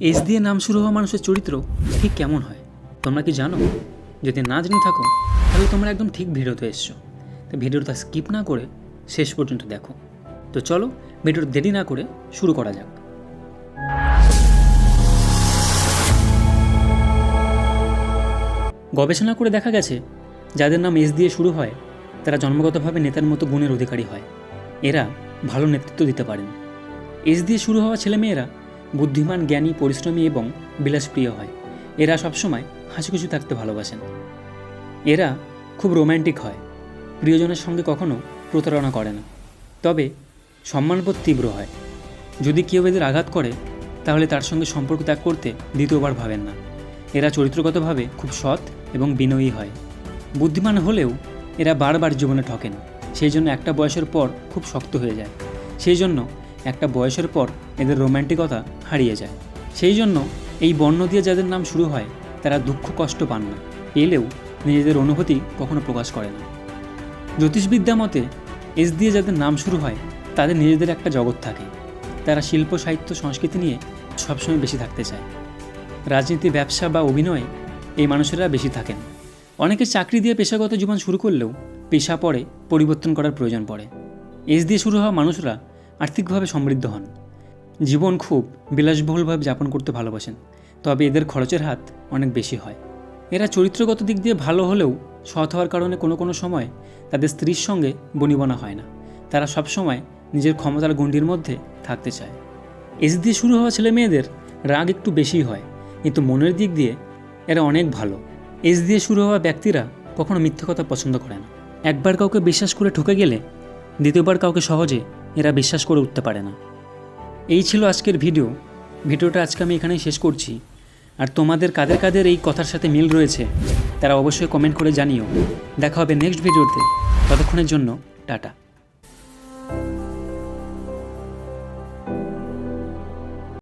S দিয়ে নাম শুরু হওয়া মানুষের চরিত্র ঠিক কেমন হয়? তোমরা কি জানো? যদি না জেনে থাকো, তাহলে তোমরা একদম ঠিক ভিডিওতে এসছো। তো ভিডিওটা স্কিপ না করে শেষ পর্যন্ত দেখো। তো চলো, ভিডিওটা দেরি না করে শুরু করা যাক। গবেষণা করে দেখা গেছে, যাদের নাম এস দিয়ে শুরু হয়, তারা জন্মগতভাবে নেতার মতো গুণের অধিকারী হয়। এরা ভালো নেতৃত্ব দিতে পারেন। এস দিয়ে শুরু হওয়া ছেলেমেয়েরা বুদ্ধিমান, জ্ঞানী, পরিশ্রমী এবং বিলাসপ্রিয় হয়। এরা সবসময় হাসিখুশি থাকতে ভালোবাসেন। এরা খুব রোম্যান্টিক হয়। প্রিয়জনের সঙ্গে কখনো প্রতারণা করে না। তবে সম্মানবোধ তীব্র হয়। যদি কেউ এদের আঘাত করে, তাহলে তার সঙ্গে সম্পর্ক ত্যাগ করতে দ্বিতীয়বার ভাবেন না। এরা চরিত্রগতভাবে খুব সৎ এবং বিনয়ী হয়। বুদ্ধিমান হলেও এরা বারবার জীবনে ঠকেন। সেই জন্য একটা বয়সের পর খুব শক্ত হয়ে যায়। সেই জন্য একটা বয়সের পর এদের রোম্যান্টিকতা হারিয়ে যায়। সেই জন্য এই বর্ণ দিয়ে যাদের নাম শুরু হয়, তারা দুঃখ কষ্ট পান না। পেলেও নিজেদের অনুভূতি কখনো প্রকাশ করে না। জ্যোতিষবিদ্যা মতে, এস দিয়ে যাদের নাম শুরু হয়, তাদের নিজেদের একটা জগৎ থাকে। তারা শিল্প, সাহিত্য, সংস্কৃতি নিয়ে সবসময় বেশি থাকতে চায়। রাজনীতি, ব্যবসা বা অভিনয়ে এই মানুষেরা বেশি থাকেন। অনেকে চাকরি দিয়ে পেশাগত জীবন শুরু করলেও পেশা পরে পরিবর্তন করার প্রয়োজন পড়ে। এস দিয়ে শুরু হওয়া মানুষরা আর্থিকভাবে সমৃদ্ধ হন। জীবন খুব বিলাসবহুলভাবে যাপন করতে ভালোবাসেন, তবে এদের খরচের হাত অনেক বেশি হয়। এরা চরিত্রগত দিক দিয়ে ভালো হলেও সৎ হওয়ার কারণে কোনো কোনো সময় তাদের স্ত্রীর সঙ্গে বনিবনা হয় না। তারা সবসময় নিজের ক্ষমতার গণ্ডির মধ্যে থাকতে চায়। এস দিয়ে শুরু হওয়া ছেলে মেয়েদের রাগ একটু বেশি হয়, কিন্তু মনের দিক দিয়ে এরা অনেক ভালো। এস দিয়ে শুরু হওয়া ব্যক্তিরা কখনো মিথ্যে কথা পছন্দ করে না। একবার কাউকে বিশ্বাস করে ঠকে গেলে দ্বিতীয়বার কাউকে সহজে এরা বিশ্বাস করে উঠতে পারে না। এই ছিল আজকের ভিডিও। ভিডিওটা আজকে আমি এখানেই শেষ করছি। আর তোমাদের কাদের কাদের এই কথার সাথে মিল রয়েছে, তারা অবশ্যই কমেন্ট করে জানিও। দেখা হবে নেক্সট ভিডিওতে ততক্ষণের জন্য, টাটা।